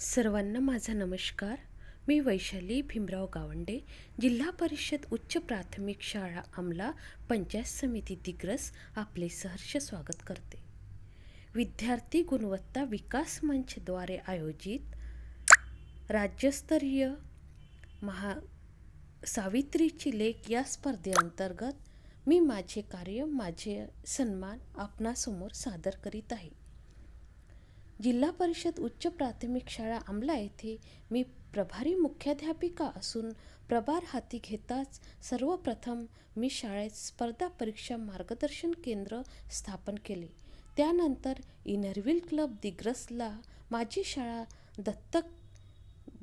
सर्वांना माझा नमस्कार. मी वैशाली भीमराव गावंडे जिल्हा परिषद उच्च प्राथमिक शाळा अमला पंचायत समिती दिग्रस आपले सहर्ष स्वागत करते. विद्यार्थी गुणवत्ता विकास मंचद्वारे आयोजित राज्यस्तरीय महा सावित्रीची लेख या स्पर्धेअंतर्गत मी माझे कार्य माझे सन्मान आपणासमोर सादर करीत आहे. जिल्हा परिषद उच्च प्राथमिक शाळा अमला येथे मी प्रभारी मुख्याध्यापिका असून प्रभार हाती घेताच सर्वप्रथम मी शाळेत स्पर्धा परीक्षा मार्गदर्शन केंद्र स्थापन केले. त्यानंतर इनरव्हील क्लब दिग्रसला माझी शाळा दत्तक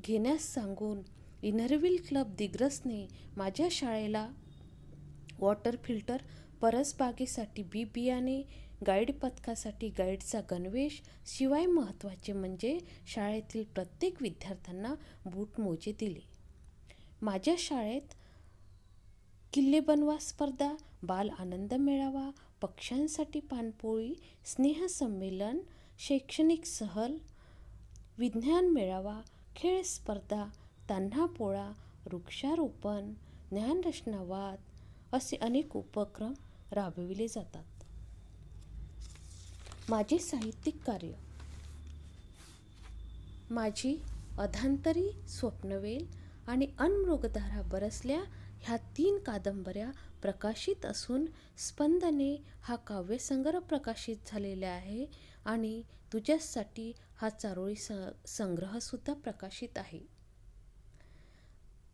घेण्यास सांगून इनरव्हील क्लब दिग्रसने माझ्या शाळेला वॉटर फिल्टर परसबागेसाठी बी बियाणे गाईड पथकासाठी गाईडचा गणवेश शिवाय महत्त्वाचे म्हणजे शाळेतील प्रत्येक विद्यार्थ्यांना बूट मोजे दिले. माझ्या शाळेत किल्ले बनवा स्पर्धा बाल आनंद मेळावा पक्ष्यांसाठी पानपोळी स्नेहसंमेलन शैक्षणिक सहल विज्ञान मेळावा खेळ स्पर्धा तान्हा पोळा वृक्षारोपण ज्ञानरचनावाद असे अनेक उपक्रम राबविले जातात. माझे साहित्यिक कार्य. माझी अधांतरी स्वप्नवेल आणि अनमृगधारा बरसल्या ह्या तीन कादंबऱ्या प्रकाशित असून स्पंदने हा काव्यसंग्रह प्रकाशित झालेला आहे आणि तुझ्यासाठी हा चारोळी स संग्रहसुद्धा प्रकाशित आहे.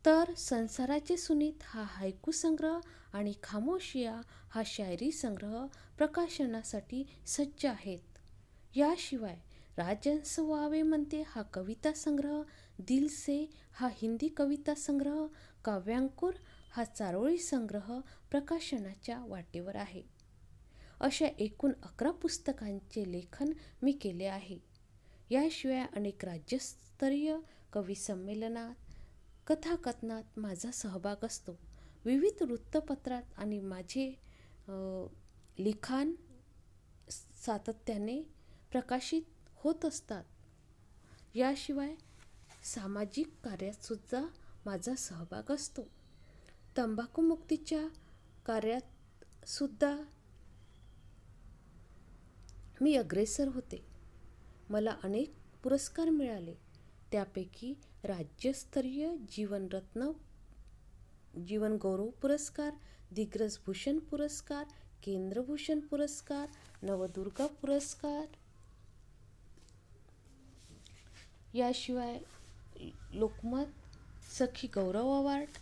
तर संसाराचे सुनीत हा हायकू संग्रह आणि खामोशिया हा शायरी संग्रह प्रकाशनासाठी सज्ज आहेत. याशिवाय राजंस वावे म्हणते हा कविता संग्रह दिल से हा हिंदी कविता संग्रह काव्यांकुर हा चारोळी संग्रह प्रकाशनाच्या वाटेवर आहे. अशा एकूण अकरा पुस्तकांचे लेखन मी केले आहे. याशिवाय अनेक राज्यस्तरीय कवी संमेलनात कथाकथनात माझा सहभाग असतो. विविध वृत्तपत्रात आणि माझे लिखाण सातत्याने प्रकाशित होत असतात. याशिवाय सामाजिक कार्यातसुद्धा माझा सहभाग असतो. तंबाखूमुक्तीच्या कार्यातसुद्धा मी अग्रेसर होते. मला अनेक पुरस्कार मिळाले. त्यापैकी राज्यस्तरीय जीवनरत्न जीवनगौरव पुरस्कार दिग्रस भूषण पुरस्कार केंद्रभूषण पुरस्कार नवदुर्गा पुरस्कार. याशिवाय लोकमत सखी गौरव अवॉर्ड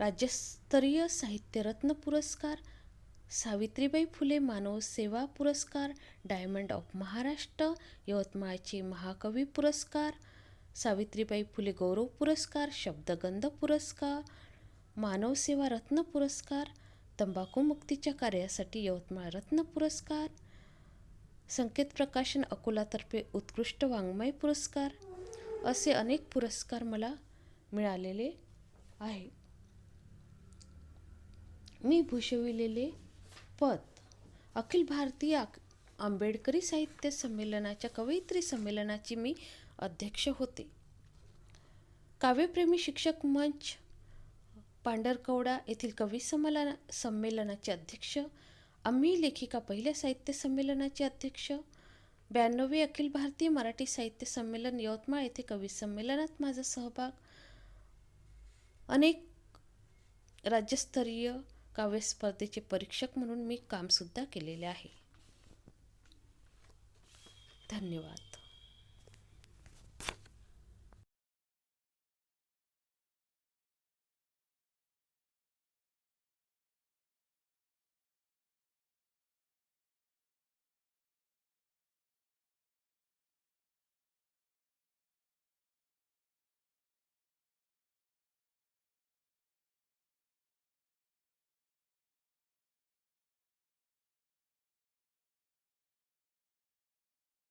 राज्यस्तरीय साहित्यरत्न पुरस्कार सावित्रीबाई फुले मानव सेवा पुरस्कार डायमंड ऑफ महाराष्ट्र यवतमाळचे महाकवी पुरस्कार सावित्रीबाई फुले गौरव पुरस्कार शब्दगंध पुरस्कार मानवसेवा रत्न पुरस्कार तंबाखूमुक्तीच्या कार्यासाठी यवतमाळ रत्न पुरस्कार संकेत प्रकाशन अकोलातर्फे उत्कृष्ट वाङ्मय पुरस्कार असे अनेक पुरस्कार मला मिळालेले आहे. मी भूषविलेले पद अखिल भारतीय आंबेडकरी साहित्य संमेलनाच्या कवयित्री संमेलनाची मी अध्यक्ष होते. काव्यप्रेमी शिक्षक मंच पांढरकवडा येथील कवी समला संमेलनाचे अध्यक्ष आम्ही लेखिका पहिल्या साहित्य संमेलनाचे अध्यक्ष ब्याण्णवे अखिल भारतीय मराठी साहित्य संमेलन यवतमाळ येथे कवी संमेलनात माझा सहभाग अनेक राज्यस्तरीय काव्यस्पर्धेचे परीक्षक म्हणून मी कामसुद्धा केलेले आहे. धन्यवाद.